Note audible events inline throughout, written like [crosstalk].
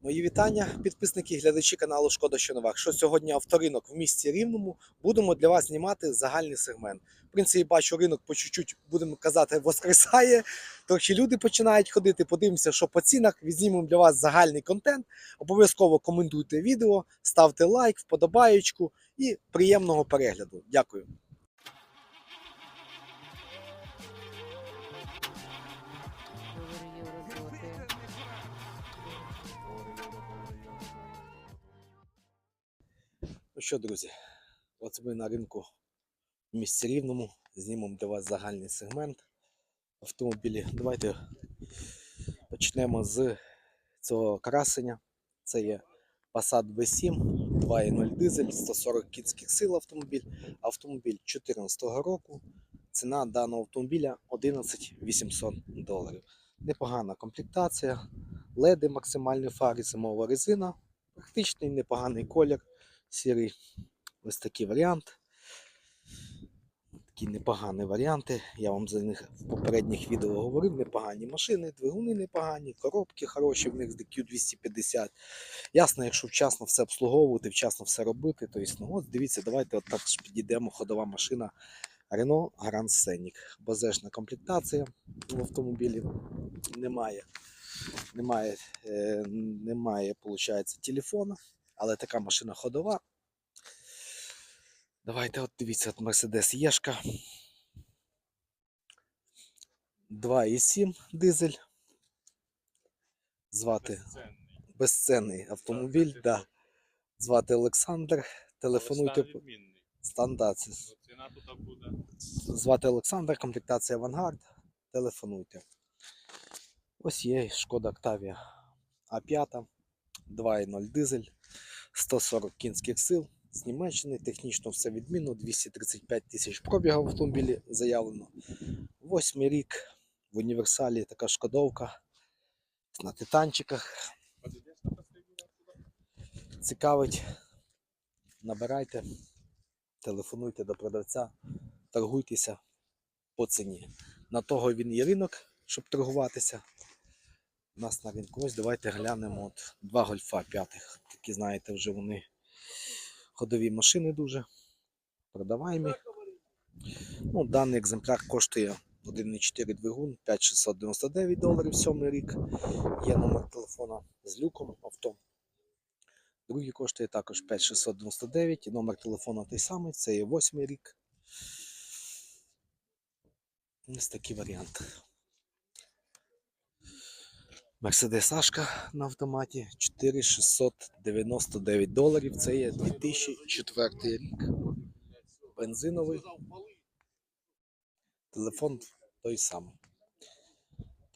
Мої вітання, підписники і глядачі каналу Шкода що новак. Що сьогодні авторинок в місті Рівному будемо для вас знімати загальний сегмент. В принципі, бачу, ринок по чуть-чуть, будемо казати, воскресає. Трохи люди починають ходити. Подивимося, що по цінах. Відзнімемо для вас загальний контент. Обов'язково коментуйте відео, ставте лайк, вподобаєчку і приємного перегляду. Дякую. Ну що, друзі, от ми на ринку в місті Рівному. Знімемо для вас загальний сегмент автомобілі. Давайте почнемо з цього красення. Це є Passat B7, 2.0 дизель, 140 кінських сил автомобіль. Автомобіль 2014 року. Ціна даного автомобіля 11 800 доларів. Непогана комплектація, леди максимальні фари, зимова резина, практичний непоганий колір сірий. Ось такий варіант. Такі непогані варіанти. Я вам за них в попередніх відео говорив. Непогані машини, двигуни непогані, коробки хороші, в них з DQ250. Ясно, якщо вчасно все обслуговувати, вчасно все робити, то ну, от дивіться, давайте от підійдемо ходова машина Renault Grand Scenic. Базежна комплектація в автомобілі немає. Немає, е, немає, виходить, телефона. Але така машина ходова. Давайте от дивіться, от Mercedes Єшка. 2,7 дизель. Звати безцінний автомобіль. Да. Звати Олександр. Телефонуйте стандарт. Ціна тут буде. Звати Олександр, комплектація Авангард. Телефонуйте. Ось є Шкода Octavia А5, 2.0 дизель, 140 кінських сил. З Німеччини технічно все відмінно, 235 тисяч пробігів в автомобілі заявлено. Восьмий рік в універсалі така шкодовка на титанчиках. Цікавить. Набирайте, телефонуйте до продавця, торгуйтеся по ціні. На того він є ринок, щоб торгуватися. У нас на ринку ось давайте глянемо от два гольфа п'ятих. Такі, знаєте, вже вони ходові машини дуже продаваємі. Ну, даний екземпляр коштує 1,4 двигун, 5699 доларів, сьомий рік. Є номер телефона з люком авто. Другий коштує також 5699 і номер телефону той самий, це є восьмий рік. Ось такий варіант. Мерседес Ашка на автоматі 4699 доларів. Це є 2004 рік. Бензиновий. Телефон той самий.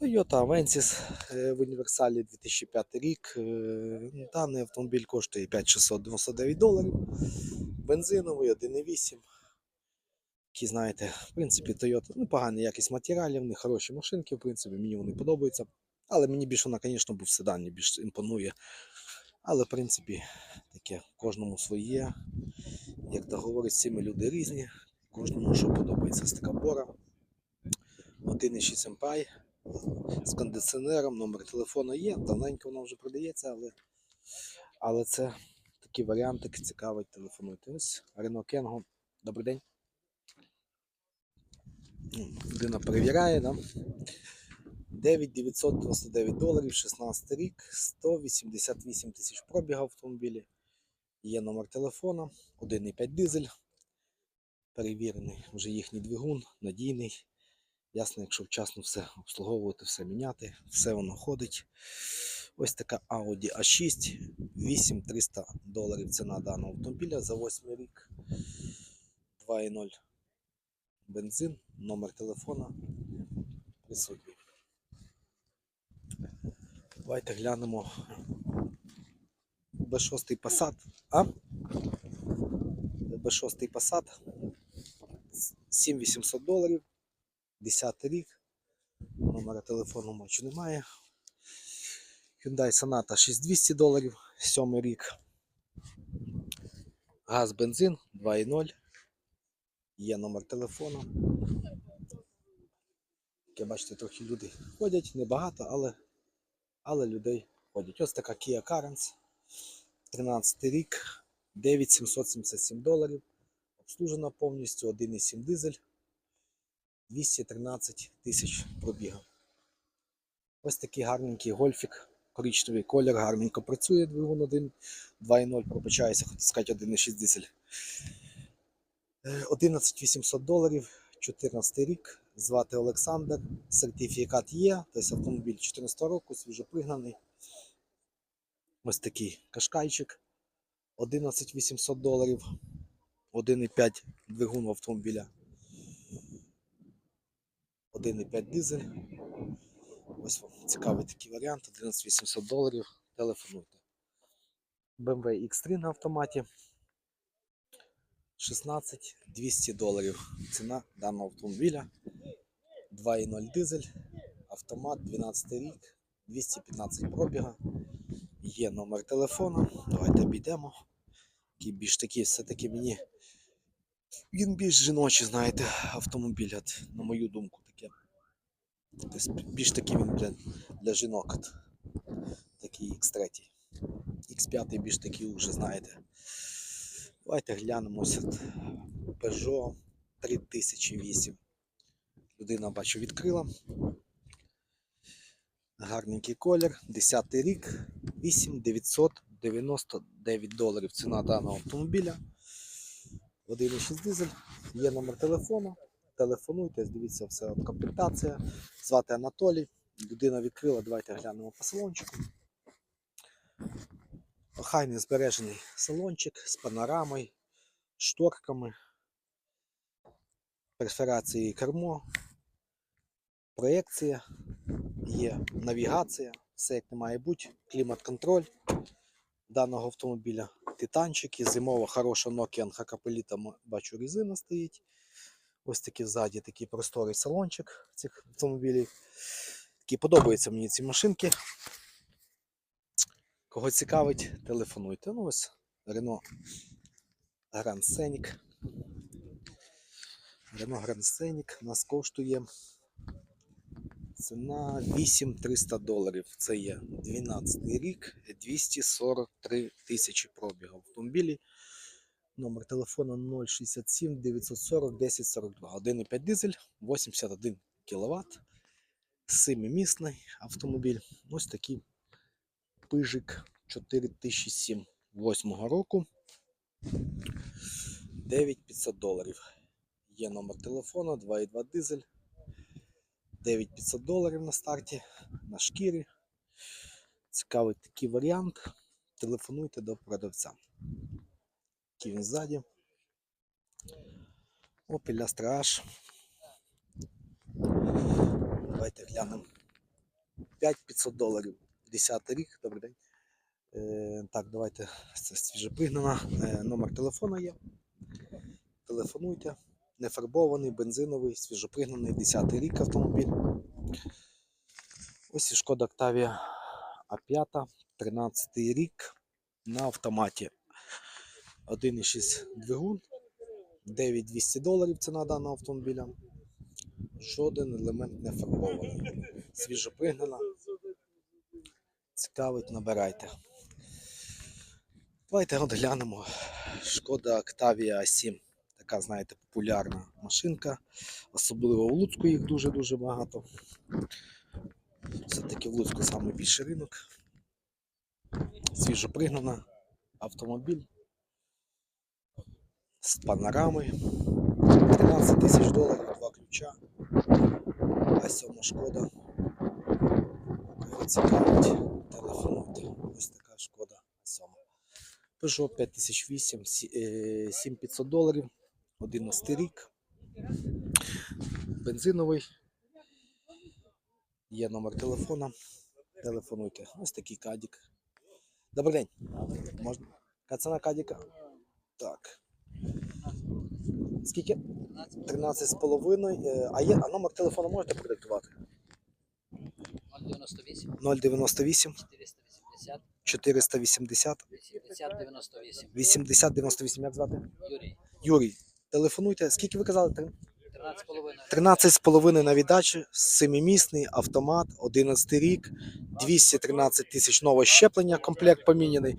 Toyota Avensis е, в універсалі 2005 рік. Е, Даний автомобіль коштує 5699 доларів. Бензиновий 1,8. Які, знаєте, в принципі, Toyota непогана якість матеріалів, не хороші машинки, в принципі, мені вони подобаються. Але мені більше вона, звісно, був седан, більш імпонує. Але, в принципі, таке кожному своє. Як то говорять, всі ми люди різні. Кожному що подобається. Ось така бора. 1,6 MPI з кондиціонером, номер телефону є. Давненько вона вже продається, але, але це такі варіанти цікавить. Телефонуйте. Ось Renault Kengo. Добрий день. Людина перевіряє, да? 9999 доларів, 16 рік, 188 тисяч пробіг в автомобілі. Є номер телефона, 1,5 дизель. Перевірений вже їхній двигун, надійний. Ясно, якщо вчасно все обслуговувати, все міняти, все воно ходить. Ось така Audi A6, 8300 доларів ціна даного автомобіля за 8 рік. 2,0 бензин, номер телефона присутній. Давайте глянемо B6 Passat. А? B6 Passat 7800 доларів. 10 рік. Номера телефону мочу немає. Hyundai Sonata 6200 доларів, 7 рік. Газ, бензин 2.0. Є номер телефону. Як бачите, трохи люди ходять, небагато, але, але людей ходять. Ось така Kia Carens, 13 рік, 9777 доларів. Обслужена повністю. 1,7 дизель, 213 тисяч пробігу. Ось такий гарненький гольфік, коричневий колір, гарненько працює двигун 1, 2,0, пробачаюся, хотів сказати 1,6 дизель. Е, 11 800 доларів, 14 рік, звати Олександр, сертифікат є, тобто автомобіль 14 року, свіжопригнаний. Ось такий кашкайчик, 11 800 доларів, 1,5 двигун автомобіля, 1,5 дизель. Ось вам цікавий такий варіант, 11 800 доларів, телефонуйте. BMW X3 на автоматі. 16 200 доларів ціна даного автомобіля. 2.0 дизель, автомат 12 рік, 215 пробіга. Є номер телефону. Давайте обійдемо. Який більш такий, все-таки мені. Він більш жіночий, знаєте, автомобіль, от, на мою думку, таке. Більш такий він для, для жінок. От. Такий X3. X5 більш такий вже, знаєте. Давайте глянемо ось от Peugeot 3008. Людина, бачу, відкрила. Гарненький колір, 10 рік, 8999 доларів ціна даного автомобіля. 1,6 дизель, є номер телефону. Телефонуйте, дивіться все комплектація. Звати Анатолій. Людина відкрила, давайте глянемо по салончику. Охайний збережений салончик з панорамою, шторками, перфорацією кермо, проекція, є навігація, все як не має бути, клімат-контроль даного автомобіля, титанчики, зимова хороша Nokia Анхакапеліта, бачу, резина стоїть. Ось такий ззаді такий просторий салончик цих автомобілів. Такі подобаються мені ці машинки. Кого цікавить, телефонуйте. Ну ось Renault Grand Scenic. Renault Grand Scenic нас коштує ціна 8300 доларів. Це є 12 рік, 243 тисячі пробігу автомобілі. Номер телефону 067 940 1042. 1,5 дизель, 81 кВт. Семимісний автомобіль. Ось такий пижик 4007 8 року. 9500 доларів. Є номер телефону 2,2 дизель. 9500 доларів на старті, на шкірі. Цікавий такий варіант. Телефонуйте до продавця. Який він ззаді. Opel Astra. Давайте глянемо. 5500 доларів. 10 рік, добрий день. Е, так, давайте це свіжопригнана. Е, номер телефона є. Телефонуйте. Нефарбований, бензиновий, свіжопригнаний, 10 рік автомобіль. Ось і шкода Octavia А5, 13 рік на автоматі. 1,6 двигун, 9200 доларів ціна даного автомобіля. Жоден елемент не фарбований. Свіжопригнана. Цікавить, набирайте. Давайте от глянемо. Шкода Octavia A7. Така, знаєте, популярна машинка. Особливо в Луцьку їх дуже-дуже багато. Все-таки в Луцьку найбільший ринок. Свіжопригнана автомобіль з панорамою. 13 тисяч доларів, два ключа. А сьома шкода. Кого цікавить, телефонуйте. Ось така шкода сьома. Peugeot 5008, е, 7500 доларів, 11 рік. Бензиновий. Є номер телефона. Телефонуйте. Ось такий кадік. Добрий день. Можна? Яка ціна кадіка? Так. Скільки? 13 з половиною. А є, а номер телефону можете продиктувати? 098 098 480 480 80 98 80 98. Як звати? Юрій Юрій. Телефонуйте. Скільки ви казали? Три- 13,5. 13,5 на віддачі, 7-місний автомат, 11 рік, 213 тисяч нове щеплення, комплект поміняний.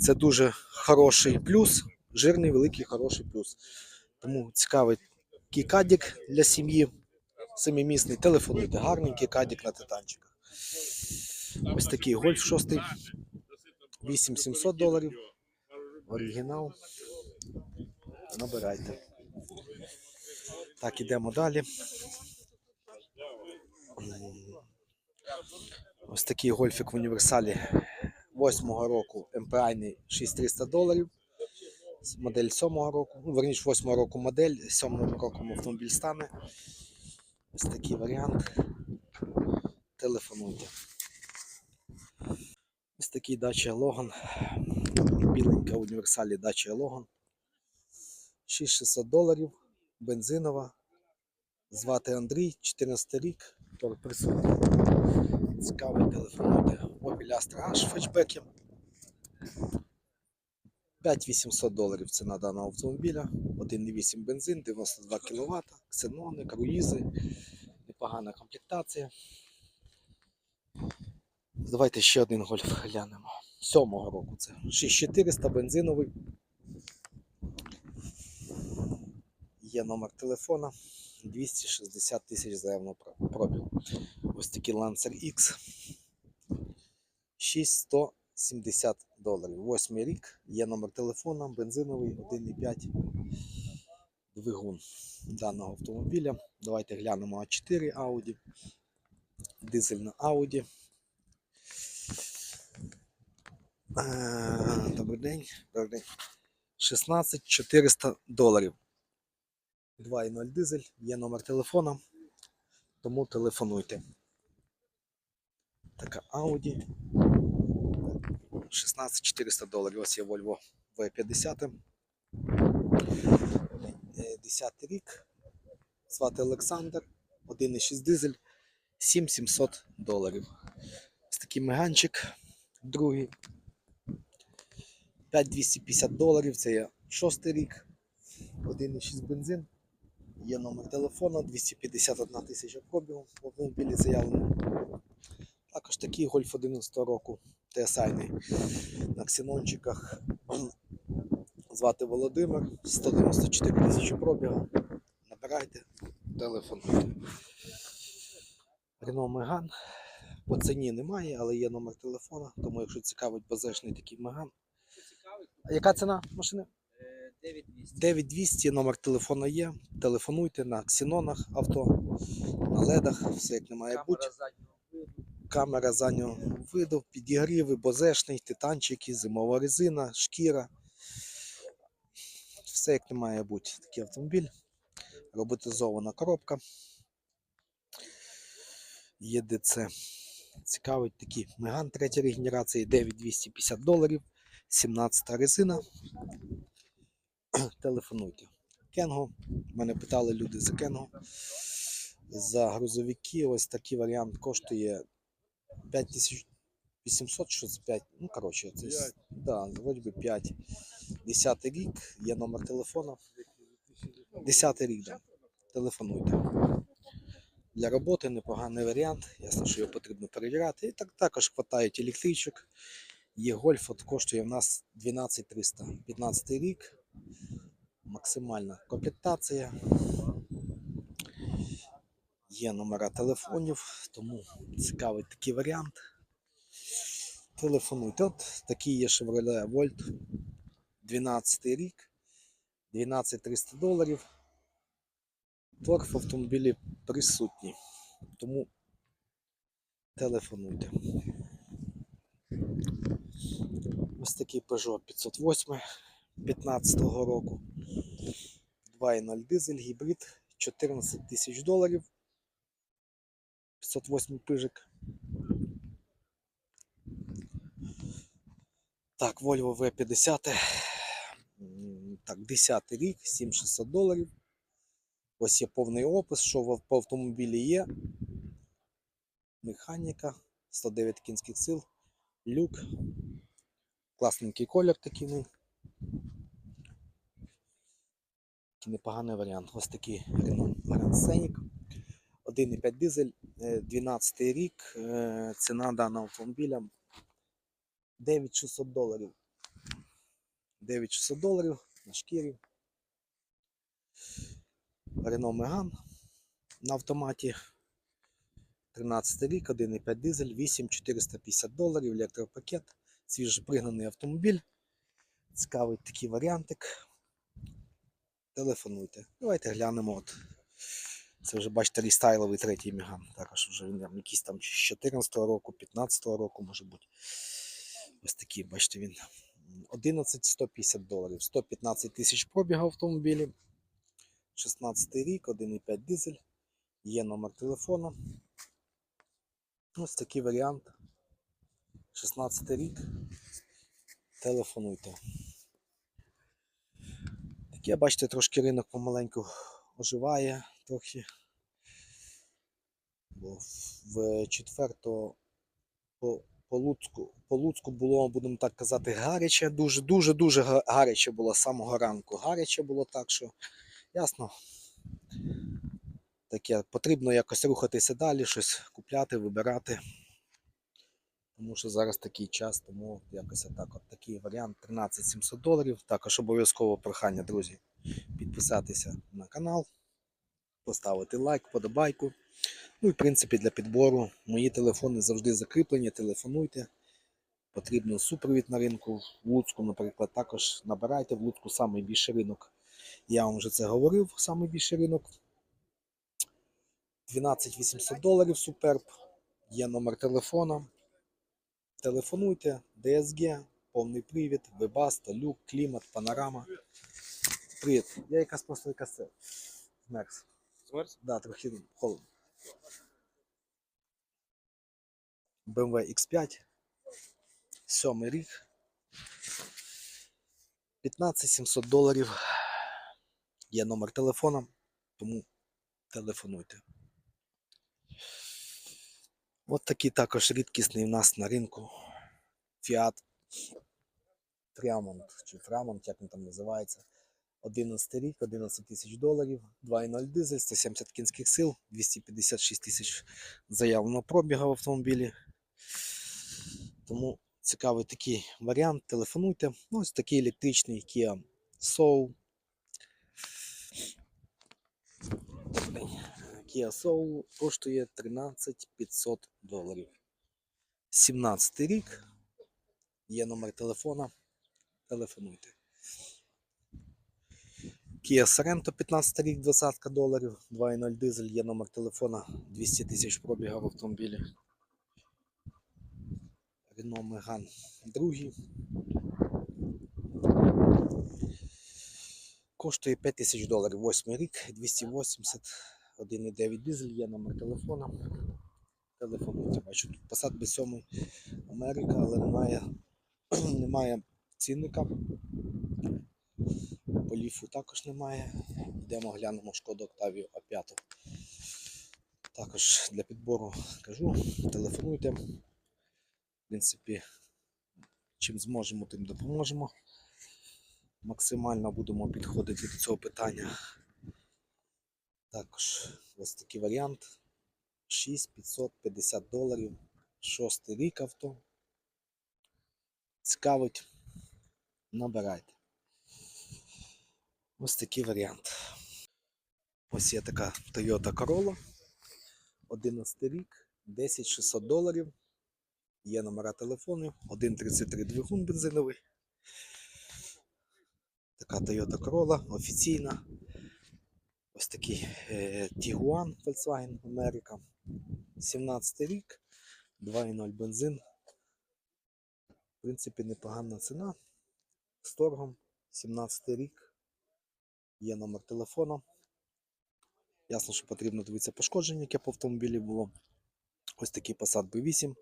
Це дуже хороший плюс, жирний, великий, хороший плюс. Тому цікавий кікадік для сім'ї. 7-місний, телефонуйте, гарний кікадік на титанчиках. Ось такий гольф 6, 8700 доларів. Оригінал. Набирайте. Так, ідемо далі. Ось такий гольфік в універсалі 8-го року МПА 6300 доларів. Модель 7-го року, ну, верніше 8-го року модель, 7-го роком автомобіль стане. Ось такий варіант. Телефонуйте. Ось такий дача Логан. Біленька універсалі дача Логан. 6600 доларів. Бензинова. Звати Андрій, 14 рік. Тор присутній. Цікавий телефонуйте. Opel Astra H фетчбеки. 5800 доларів ціна даного автомобіля. 1,8 бензин, 92 кВт, ксенони, круїзи, непогана комплектація. Давайте ще один гольф глянемо. 7-го року це 6400 бензиновий. Є номер телефона. 260 тисяч заявного про- пробігу. Ось такий Lancer X. 6170 доларів. Восьмий рік. Є номер телефона, бензиновий 1,5 двигун даного автомобіля. Давайте глянемо А4 Audi. Дизельна Audi. Е, Добрий день. Добрий день. 16 400 доларів. 2.0 дизель, є номер телефона, тому телефонуйте. Така Audi. 16 400 доларів. Ось є Volvo V50. Е, 10 рік. Звати Олександр. 1,6 дизель. 7700 доларів. Ось такий меганчик. Другий. 5250 доларів. Це є шостий рік. 1,6 бензин. Є номер телефона, 251 тисяча пробігу в автомобілі заявлено. Також такий гольф 11 року TSI на ксенончиках. Звати Володимир, 194 тисячі пробігу. Набирайте, телефонуйте. Renault Megane. По ціні немає, але є номер телефона, тому якщо цікавить базешний такий Megane. А яка ціна машини? 9200, номер телефона є. Телефонуйте на ксенонах авто, на ледах, все як не має бути. Камера заднього виду, підігріви, бозешний, титанчики, зимова резина, шкіра. Все як не має бути. Такий автомобіль. Роботизована коробка. ЄДЦ. Цікавить такий Меган третьої генерації 9250 доларів. 17 резина [clears throat] телефонуйте. Кенго. Мене питали люди за Кенго. За грузовики ось такий варіант коштує 5800, що це 5. Ну, коротше, це с- да, вроді би 5. 10 рік, є номер телефона. 10 рік, да. Телефонуйте. Для роботи непоганий варіант. Ясно, що його потрібно перевіряти. І так також хватають електричок. Є гольф, от коштує в нас 12300. 15 рік максимальна комплектація. Є номера телефонів, тому цікавий такий варіант. Телефонуйте. От такий є Chevrolet Volt 12 рік, 12 300 доларів. Торг в автомобілі присутній. Тому телефонуйте. Ось такий Peugeot 508 15 року. 2.0 дизель, гібрид, 14 тисяч доларів. 508 пижик. Так, Volvo V50. М, Так, 10 рік, 7600 доларів. Ось є повний опис, що по автомобілі є. Механіка, 109 кінських сил, люк. Класненький колір такий. Непоганий варіант. Ось такий Renault Scenic. 1,5 дизель, е, 12 рік. е, Ціна даного автомобіля 9600 доларів. 9600 доларів на шкірі. Renault Megane на автоматі. 13 рік, 1,5 дизель, 8450 доларів, електропакет, свіжопригнаний автомобіль. Цікавий такий варіантик. Телефонуйте. Давайте глянемо. От. Це вже бачите рестайловий третій Меган. Також вже він якийсь там чи з 14 року, 15 року, може бути. Ось такий, бачите, він 11 150 доларів, 115 тисяч пробігу автомобілі. 16 рік, 1,5 дизель. Є номер телефону. Ось такий варіант. 16 рік. Телефонуйте. Таке, бачите, трошки ринок помаленьку оживає трохи. Бо в четверто по, по, Луцьку, по Луцьку було, будемо так казати, гаряче. Дуже, дуже, дуже гаряче було з самого ранку. Гаряче було так, що ясно. Таке потрібно якось рухатися далі, щось купляти, вибирати. Тому що зараз такий час, тому якось так. От такий варіант 13 700 доларів. Також обов'язково прохання, друзі, підписатися на канал, поставити лайк, подобайку. Ну і в принципі для підбору мої телефони завжди закріплені. Телефонуйте. Потрібно супровід на ринку. В Луцьку, наприклад, також набирайте в Луцьку найбільший ринок. Я вам вже це говорив, найбільший ринок. 12 800 доларів суперб. Є номер телефона. Телефонуйте, DSG, повний привід, Webasto, люк, клімат, панорама. Привіт. Я якраз просто якась це, змерз. Змерз? Да, трохи холодно. BMW X5. Сьомий рік. 15 700 доларів. Є номер телефона, тому телефонуйте. От такий також рідкісний в нас на ринку Fiat Triamont, чи Framont, як він там називається. 11 рік, 11 тисяч доларів, 2.0 дизель, 170 кінських сил, 256 тисяч заявленого пробігу в автомобілі. Тому цікавий такий варіант. Телефонуйте. Ну, ось такий електричний Kia Soul. Kia Soul коштує 13 500 доларів. 17 рік. Є номер телефона. Телефонуйте. Kia Sorento 15 рік, 20 доларів, 2.0 дизель, є номер телефона, 200 тисяч пробігу в автомобілі. Renault Megane другий. Коштує 5 тисяч доларів, 8 рік, 280, 1,9 дизель, є номер телефона. Телефонуйте, бачу, тут Passat B7 Америка, але немає, [clears throat] немає цінника. По ліфу також немає. Йдемо глянемо шкоду Octavia A5. Також для підбору кажу, телефонуйте. В принципі, чим зможемо, тим допоможемо. Максимально будемо підходити до цього питання. Також ось такий варіант. 6550 доларів. Шостий рік авто. Цікавить. Набирайте. Ось такий варіант. Ось є така Toyota Corolla. 11 рік, 10600 доларів. Є номера телефону, 1.33 двигун бензиновий. Така Toyota Corolla офіційна. Ось такий е, Tiguan Volkswagen America. 17 рік, 2.0 бензин. В принципі, непогана ціна. З торгом. 17 рік. Є номер телефону. Ясно, що потрібно дивитися пошкодження, яке по автомобілі було. Ось такий Passat B8.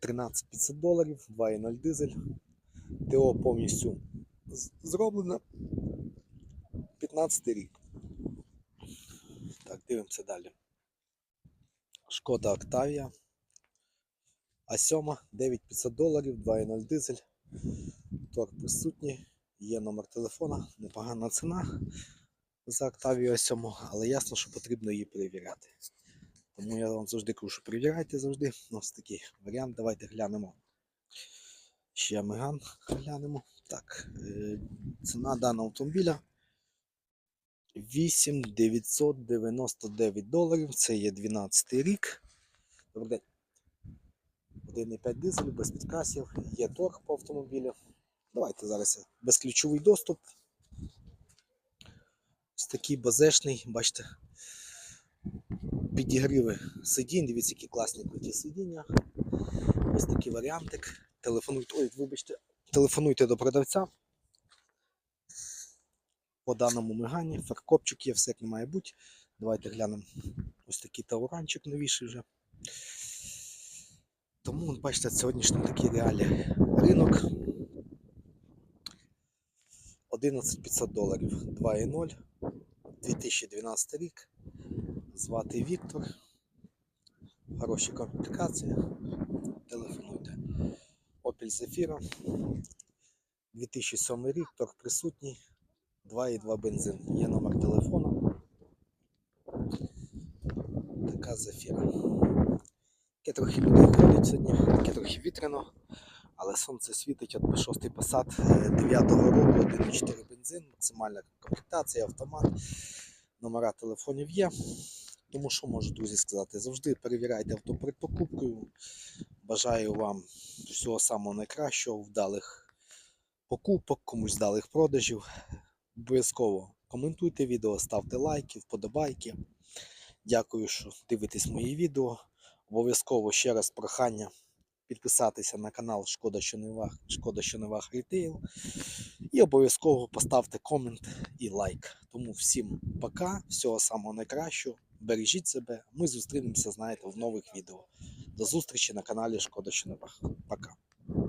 13 500 доларів, 2.0 дизель. ТО повністю зроблено. 15 рік. Так, дивимося далі. Шкода Octavia. А7 9500 доларів, 2.0 дизель. Торг присутній. Є номер телефона, непогана ціна за Octavia 7, але ясно, що потрібно її перевіряти. Тому я вам завжди кажу, що перевіряйте завжди. Ось такий варіант. Давайте глянемо. Ще Меган глянемо. Так, е, ціна даного автомобіля 8999 доларів. Це є 12 рік. Добрий день. 1,5 дизель, без підкасів, є торг по автомобілю. Давайте зараз безключовий доступ. Ось такий базешний, бачите, підігріви сидінь, дивіться, які класні круті сидіння. Ось такий варіантик. Телефонуйте, ой, вибачте, телефонуйте до продавця. По даному мигані, фаркопчик є, все як не має бути. Давайте глянемо. Ось такий тауранчик новіший вже. Тому, бачите, сьогоднішній такий реалії ринок. 11500 доларів 2.0, 2012 рік. Звати Віктор. Хороші комплектації. Телефонуйте. Opel Zafira. 2007 рік, торг присутній. 2,2 бензин. Є номер телефону. Така Zafira. Таке трохи людей ходить сьогодні, таке трохи вітряно, але сонце світить, от шостий посад 9-го року, 1,4 бензин, максимальна комплектація, автомат, номера телефонів є. Тому що можу, друзі, сказати, завжди перевіряйте авто перед покупкою. Бажаю вам всього самого найкращого, вдалих покупок, комусь вдалих продажів. Обов'язково коментуйте відео, ставте лайки, вподобайки. Дякую, що дивитесь мої відео. Обов'язково ще раз прохання підписатися на канал Шкода, що не вах, Шкода, що не вах Рітейл. І обов'язково поставте комент і лайк. Тому всім пока, всього самого найкращого. Бережіть себе. Ми зустрінемося, знаєте, в нових відео. До зустрічі на каналі Шкода, що не вах. Пока.